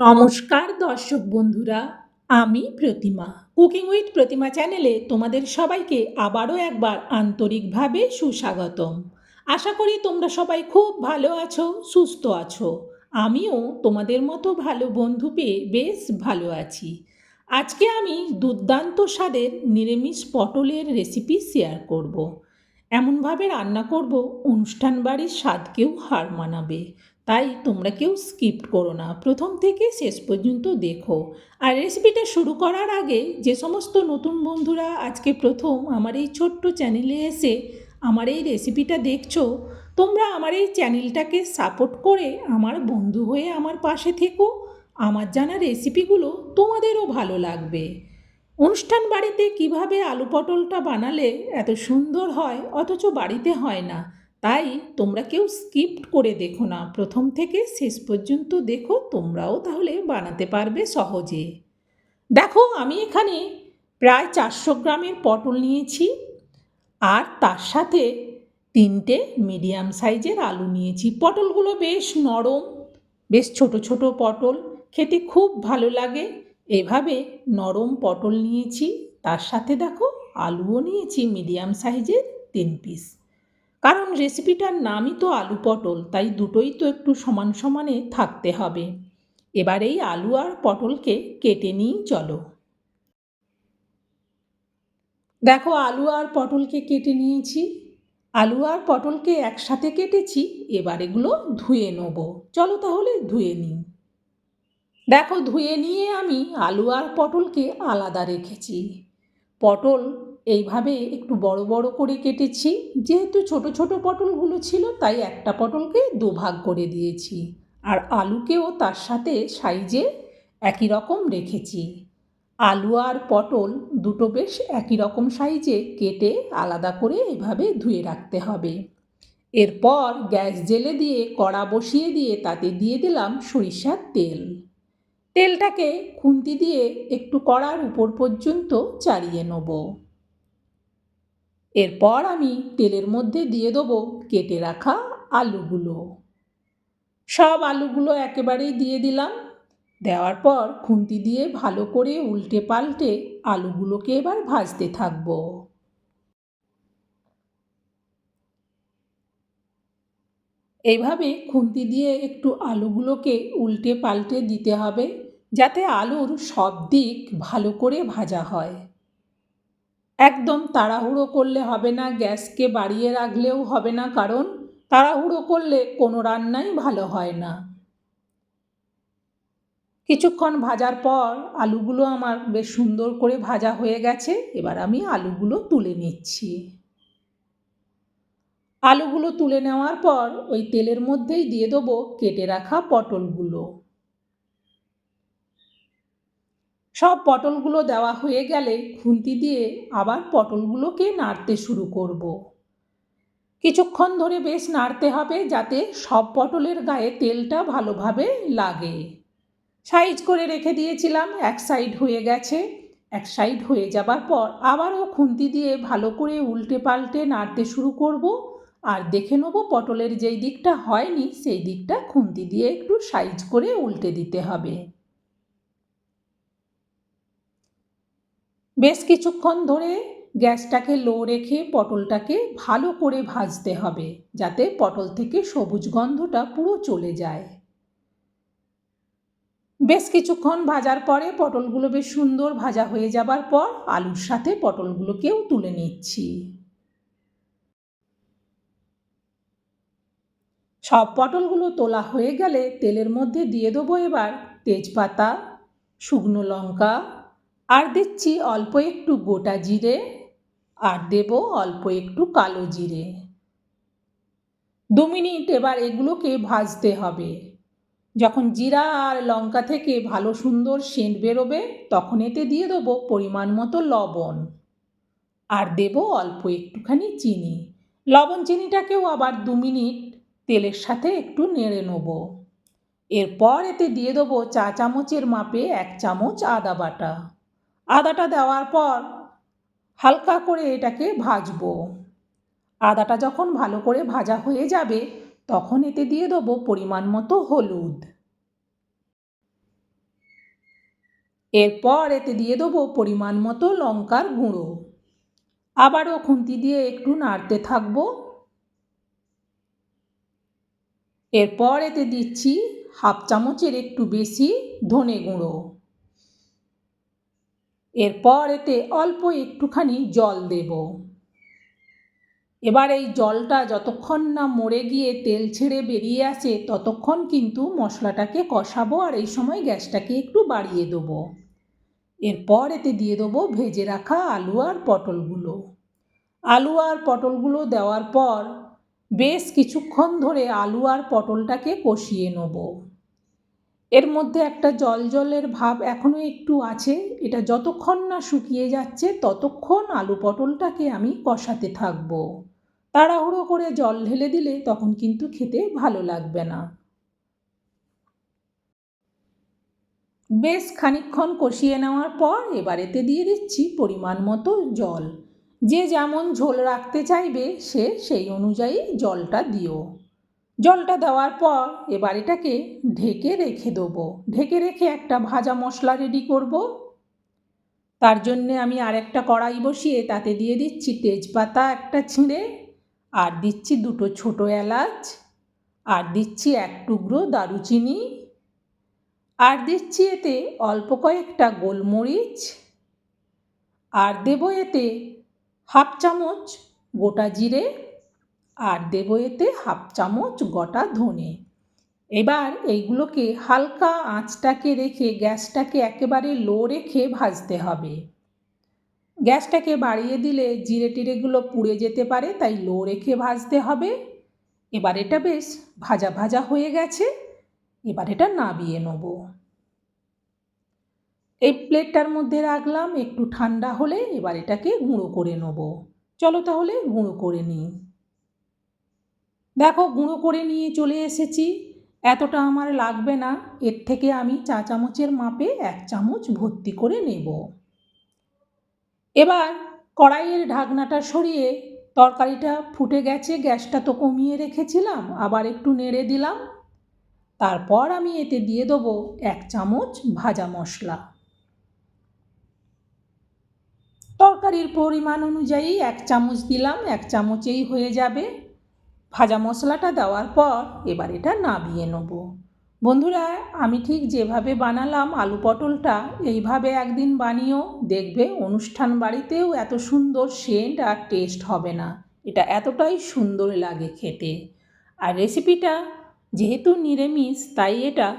নমস্কার দর্শক বন্ধুরা, আমি প্রতিমা। কুকিং উইথ প্রতিমা চ্যানেলে তোমাদের সবাইকে আবারও একবার আন্তরিকভাবে সুস্বাগতম। আশা করি তোমরা সবাই খুব ভালো আছো, সুস্থ আছো। আমিও তোমাদের মতো ভালো বন্ধু পেয়ে বেশ ভালো আছি। আজকে আমি দুর্দান্ত স্বাদের নিরামিষ পটলের রেসিপি শেয়ার করব। এমনভাবে রান্না করব, অনুষ্ঠান বাড়ির স্বাদকেও হার মানাবে। তাই তোমরা কেউ স্কিপ করো না। প্রথম থেকে শেষ পর্যন্ত দেখো। আর রেসিপিটা শুরু করার আগে যে সমস্ত নতুন বন্ধুরা আজকে প্রথম আমার এই ছোট্ট চ্যানেলে এসে আমার এই রেসিপিটা দেখছ, তোমরা আমার এই চ্যানেলটাকে সাপোর্ট করে আমার বন্ধু হয়ে আমার পাশে থেকো। আমার জানা রেসিপিগুলো তোমাদেরও ভালো লাগবে। অনুষ্ঠান বাড়িতে কীভাবে আলু পটলটা বানালে এত সুন্দর হয়, অথচ বাড়িতে হয় না। তাই তোমরা কেউ স্কিপ করে দেখো না। প্রথম থেকে শেষ পর্যন্ত দেখো, তোমরাও তাহলে বানাতে পারবে সহজে। দেখো, আমি এখানে প্রায় চারশো গ্রামের পটল নিয়েছি আর তার সাথে তিনটে মিডিয়াম সাইজের আলু নিয়েছি। পটলগুলো বেশ নরম, বেশ ছোট ছোট পটল, খেতে খুব ভালো লাগে। এভাবে নরম পটল নিয়েছি, তার সাথে দেখো আলুও নিয়েছি মিডিয়াম সাইজের তিন পিস। কারণ রেসিপিটার নামই তো আলু পটল, তাই দুটোই তো একটু সমান সমানে থাকতে হবে। এবার এই আলু আর পটলকে কেটে নিই, চলো। দেখো, আলু আর পটলকে কেটে নিয়েছি। আলু আর পটলকে একসাথে কেটেছি, এবার এগুলো ধুয়ে নেব। চলো তাহলে ধুয়ে নিই। দেখো, ধুয়ে নিয়ে আমি আলু আর পটলকে আলাদা রেখেছি। পটল এইভাবে একটু বড় বড় করে কেটেছি। যেহেতু ছোট ছোট পটলগুলো ছিল, তাই একটা পটলকে দুভাগ করে দিয়েছি। আর আলুকেও তার সাথে সাইজে একই রকম রেখেছি। আলু আর পটল দুটো বেশ একই রকম সাইজে কেটে আলাদা করে এভাবে ধুয়ে রাখতে হবে। এরপর গ্যাস জেলে দিয়ে কড়া বসিয়ে দিয়ে তাতে দিয়ে দিলাম সরিষার তেল। তেলটাকে খুন্তি দিয়ে একটু কড়ার উপর পর্যন্ত চালিয়ে নেব। এরপর আমি তেলের মধ্যে দিয়ে দেবো কেটে রাখা আলুগুলো। সব আলুগুলো একেবারেই দিয়ে দিলাম। দেওয়ার পর খুন্তি দিয়ে ভালো করে উল্টে পাল্টে আলুগুলোকে এবার ভাজতে থাকব। এইভাবে খুন্তি দিয়ে একটু আলুগুলোকে উল্টে পাল্টে দিতে হবে, যাতে আলুর সব দিক ভালো করে ভাজা হয়। একদম তাড়াহুড়ো করলে হবে না, গ্যাসকে বাড়িয়ে রাখলেও হবে না, কারণ তাড়াহুড়ো করলে কোনো রান্নাই ভালো হয় না। কিছুক্ষণ ভাজার পর আলুগুলো আমার বেশ সুন্দর করে ভাজা হয়ে গেছে, এবার আমি আলুগুলো তুলে নিচ্ছি। আলুগুলো তুলে নেওয়ার পর ওই তেলের মধ্যেই দিয়ে দেবো কেটে রাখা পটলগুলো। সব পটলগুলো দেওয়া হয়ে গেলে খুন্তি দিয়ে আবার পটলগুলোকে নাড়তে শুরু করব। কিছুক্ষণ ধরে বেশ নাড়তে হবে যাতে সব পটলের গায়ে তেলটা ভালোভাবে লাগে। সাইজ করে রেখে দিয়েছিলাম, এক সাইড হয়ে গেছে। এক সাইড হয়ে যাবার পর আবারও খুন্তি দিয়ে ভালো করে উল্টে পাল্টে নাড়তে শুরু করব আর দেখে নেব পটলের যেই দিকটা হয়নি, সেই দিকটা খুন্তি দিয়ে একটু সাইজ করে উল্টে দিতে হবে। বেশ কিছুক্ষণ ধরে গ্যাসটাকে লো রেখে পটলটাকে ভালো করে ভাজতে হবে, যাতে পটল থেকে সবুজ গন্ধটা পুরো চলে যায়। বেশ কিছুক্ষণ ভাজার পরে পটলগুলো বেশ সুন্দর ভাজা হয়ে যাবার পর আলুর সাথে পটলগুলোকেও তুলে নিচ্ছি। সব পটলগুলো তোলা হয়ে গেলে তেলের মধ্যে দিয়ে দেবো এবার তেজপাতা, শুকনো লঙ্কা আর দিচ্ছি অল্প একটু গোটা জিরে আর দেব অল্প একটু কালো জিরে। দু মিনিট এবার এগুলোকে ভাজতে হবে। যখন জিরা আর লঙ্কা থেকে ভালো সুন্দর সেন্ট বেরোবে, তখন এতে দিয়ে দেবো পরিমাণ মতো লবণ। আর দেব অল্প একটুখানি চিনি। লবণ চিনিটাকেও আবার দু মিনিট তেলের সাথে একটু নেড়ে নেব। এরপর এতে দিয়ে দেবো চা চামচের মাপে এক চামচ আদা বাটা। আদাটা দেওয়ার পর হালকা করে এটাকে ভাজবো। আদাটা যখন ভালো করে ভাজা হয়ে যাবে, তখন এতে দিয়ে দেবো পরিমাণ মতো হলুদ। এরপর এতে দিয়ে দেবো পরিমাণ মতো লঙ্কার গুঁড়ো। আবারও খুন্তি দিয়ে একটু নাড়তে থাকব। এরপর এতে দিচ্ছি হাফ চামচের একটু বেশি ধনে গুঁড়ো। এরপর এতে অল্প একটুখানি জল দেব। এবার এই জলটা যতক্ষণ না মরে গিয়ে তেল ছেড়ে বেরিয়ে আসে, ততক্ষণ কিন্তু মশলাটাকে কষাবো আর এই সময় গ্যাসটাকে একটু বাড়িয়ে দেবো। এরপর এতে দিয়ে দেবো ভেজে রাখা আলু আর পটলগুলো। আলু আর পটলগুলো দেওয়ার পর বেশ কিছুক্ষণ ধরে আলু আর পটলটাকে কষিয়ে নেব। এর মধ্যে একটা জল জলের ভাব এখনও একটু আছে। এটা যতক্ষণ না শুকিয়ে যাচ্ছে, ততক্ষণ আলু পটলটাকে আমি কষাতে থাকব। তাড়াহুড়ো করে জল ঢেলে দিলে তখন কিন্তু খেতে ভালো লাগবে না। বেশ খানিকক্ষণ কষিয়ে নেওয়ার পর এবার এতে দিয়ে দিচ্ছি পরিমাণ মতো জল। যে যেমন ঝোল রাখতে চাইবে, সে সেই অনুযায়ী জলটা দিও। জলটা দেওয়ার পর এবার এটাকে ঢেকে রেখে দেবো। ঢেকে রেখে একটা ভাজা মশলা রেডি করব। তার জন্যে আমি আর একটা কড়াই বসিয়ে তাতে দিয়ে দিচ্ছি তেজপাতা একটা ছিঁড়ে, আর দিচ্ছি দুটো ছোটো এলাচ, আর দিচ্ছি এক টুকরো দারুচিনি, আর দিচ্ছি এতে অল্প কয়েকটা গোলমরিচ, আর দেব এতে হাফ চামচ গোটা জিরে আর দেব এতে হাফ চামচ গোটা ধনে। এবার এইগুলোকে হালকা আঁচটাকে রেখে গ্যাসটাকে একেবারে লো রেখে ভাজতে হবে। গ্যাসটাকে বাড়িয়ে দিলে জিরে টিরেগুলো পুড়ে যেতে পারে, তাই লো রেখে ভাজতে হবে। এবার এটা বেশ ভাজা ভাজা হয়ে গেছে, এবার এটা নাবিয়ে নেব। এই প্লেটটার মধ্যে রাখলাম, একটু ঠান্ডা হলে এবার এটাকে গুঁড়ো করে নেব। চলো তাহলে গুঁড়ো করে নিই। দেখো, গুঁড়ো করে নিয়ে চলে এসেছি। এতটা আমার লাগবে না। এর থেকে আমি চা চামচের মাপে এক চামচ ভর্তি করে নেব। এবার কড়াইয়ের ঢাকনাটা সরিয়ে তরকারিটা ফুটে গেছে, গ্যাসটা তো কমিয়ে রেখেছিলাম, আবার একটু নেড়ে দিলাম। তারপর আমি এতে দিয়ে দেবো এক চামচ ভাজা মশলা। তরকারির পরিমাণ অনুযায়ী এক চামচ দিলাম, এক চামচেই হয়ে যাবে। ভাজা মশলাটা দেওয়ার পর এবার এটা নাবিয়ে নেব। বন্ধুরা, আমি ঠিক যেভাবে বানালাম আলু পটলটা, এইভাবে একদিন বানিয়েও দেখবে অনুষ্ঠান বাড়িতেও এত সুন্দর সেন্ট আর টেস্ট হবে না। এটা এতটাই সুন্দর লাগে খেতে। আর রেসিপিটা যেহেতু নিরামিষ, তাই এটা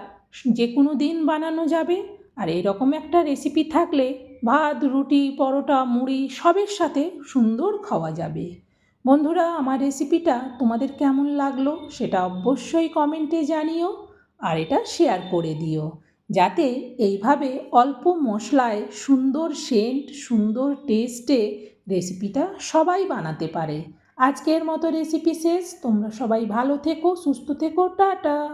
যে কোনো দিন বানানো যাবে। আর এরকম একটা রেসিপি থাকলে ভাত, রুটি, পরোটা, মুড়ি সবের সাথে সুন্দর খাওয়া যাবে। বন্ধুরা, আমার রেসিপিটা তোমাদের কেমন লাগল সেটা অবশ্যই কমেন্টে জানিও আর এটা শেয়ার করে দিও। যাতে এইভাবে অল্প মশলায় সুন্দর সেন্ট সুন্দর টেস্টে রেসিপিটা সবাই বানাতে পারে। আজকের মতো রেসিপি শেষ। তোমরা সবাই ভালো থেকো, সুস্থ থেকো, টাটা!